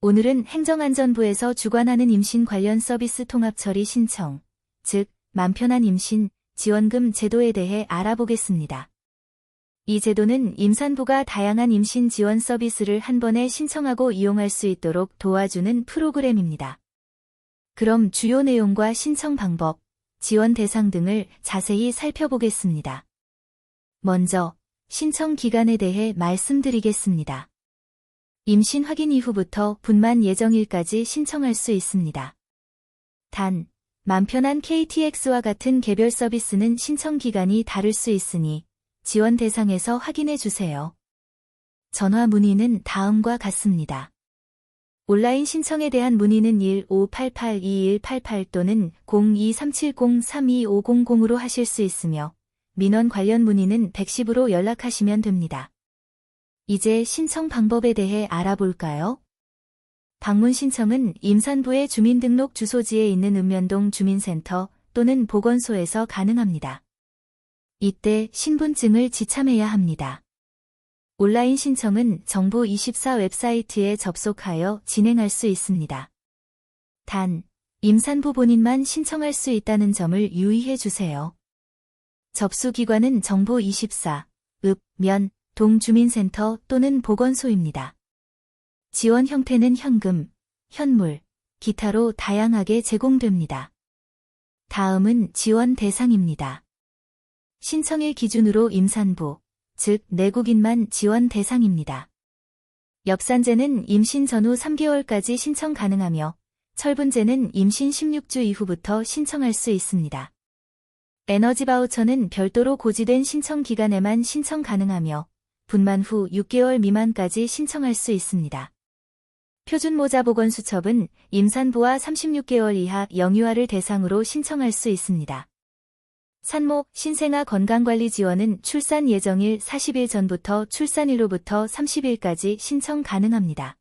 오늘은 행정안전부에서 주관하는 임신 관련 서비스 통합 처리 신청, 즉, 맘편한 임신 지원금 제도에 대해 알아보겠습니다. 이 제도는 임산부가 다양한 임신 지원 서비스를 한 번에 신청하고 이용할 수 있도록 도와주는 프로그램입니다. 그럼 주요 내용과 신청 방법, 지원 대상 등을 자세히 살펴보겠습니다. 먼저, 신청 기간에 대해 말씀드리겠습니다. 임신 확인 이후부터 분만 예정일까지 신청할 수 있습니다. 단, 맘 편한 KTX와 같은 개별 서비스는 신청 기간이 다를 수 있으니 지원 대상에서 확인해 주세요. 전화 문의는 다음과 같습니다. 온라인 신청에 대한 문의는 1588-2188 또는 0237032500으로 하실 수 있으며 민원 관련 문의는 110으로 연락하시면 됩니다. 이제 신청 방법에 대해 알아볼까요? 방문 신청은 임산부의 주민등록 주소지에 있는 읍면동 주민센터 또는 보건소에서 가능합니다. 이때 신분증을 지참해야 합니다. 온라인 신청은 정부 24 웹사이트에 접속하여 진행할 수 있습니다. 단, 임산부 본인만 신청할 수 있다는 점을 유의해 주세요. 접수 기관은 정부 24, 읍, 면, 동주민센터 또는 보건소입니다. 지원 형태는 현금, 현물, 기타로 다양하게 제공됩니다. 다음은 지원 대상입니다. 신청일 기준으로 임산부, 즉 내국인만 지원 대상입니다. 엽산제는 임신 전후 3개월까지 신청 가능하며 철분제는 임신 16주 이후부터 신청할 수 있습니다. 에너지 바우처는 별도로 고지된 신청 기간에만 신청 가능하며 분만 후 6개월 미만까지 신청할 수 있습니다. 표준모자보건수첩은 임산부와 36개월 이하 영유아를 대상으로 신청할 수 있습니다. 산모, 신생아 건강관리 지원은 출산 예정일 40일 전부터 출산일로부터 30일까지 신청 가능합니다.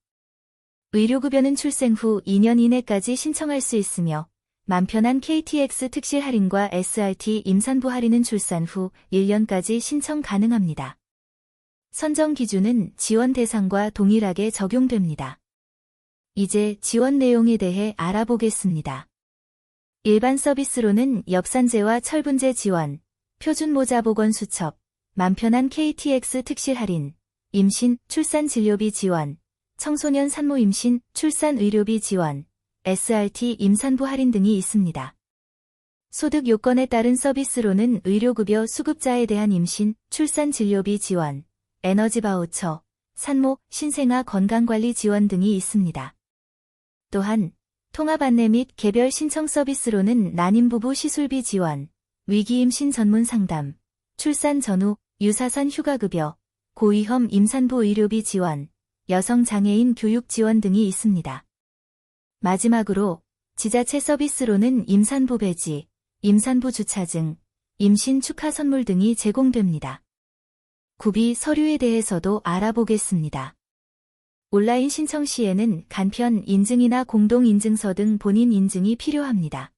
의료급여는 출생 후 2년 이내까지 신청할 수 있으며 맘편한 KTX 특실 할인과 SRT 임산부 할인은 출산 후 1년까지 신청 가능합니다. 선정 기준은 지원 대상과 동일하게 적용됩니다. 이제 지원 내용에 대해 알아보겠습니다. 일반 서비스로는 엽산제와 철분제 지원, 표준모자 보건 수첩, 맘편한 KTX 특실 할인, 임신, 출산 진료비 지원, 청소년 산모 임신, 출산 의료비 지원, SRT 임산부 할인 등이 있습니다. 소득 요건에 따른 서비스로는 의료급여 수급자에 대한 임신, 출산 진료비 지원, 에너지 바우처, 산모, 신생아 건강관리 지원 등이 있습니다. 또한 통합 안내 및 개별 신청 서비스로는 난임부부 시술비 지원, 위기임신 전문 상담, 출산 전후 유사산 휴가급여, 고위험 임산부 의료비 지원, 여성 장애인 교육 지원 등이 있습니다. 마지막으로 지자체 서비스로는 임산부 배지, 임산부 주차증, 임신 축하 선물 등이 제공됩니다. 구비 서류에 대해서도 알아보겠습니다. 온라인 신청 시에는 간편 인증이나 공동인증서 등 본인 인증이 필요합니다.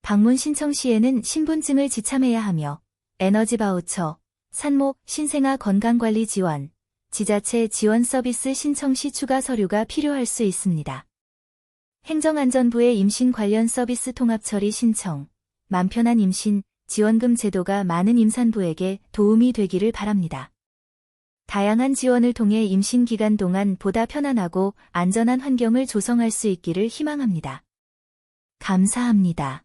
방문 신청 시에는 신분증을 지참해야 하며 에너지 바우처, 산모, 신생아 건강관리 지원, 지자체 지원 서비스 신청 시 추가 서류가 필요할 수 있습니다. 행정안전부의 임신 관련 서비스 통합 처리 신청, 맘 편한 임신, 지원금 제도가 많은 임산부에게 도움이 되기를 바랍니다. 다양한 지원을 통해 임신 기간 동안 보다 편안하고 안전한 환경을 조성할 수 있기를 희망합니다. 감사합니다.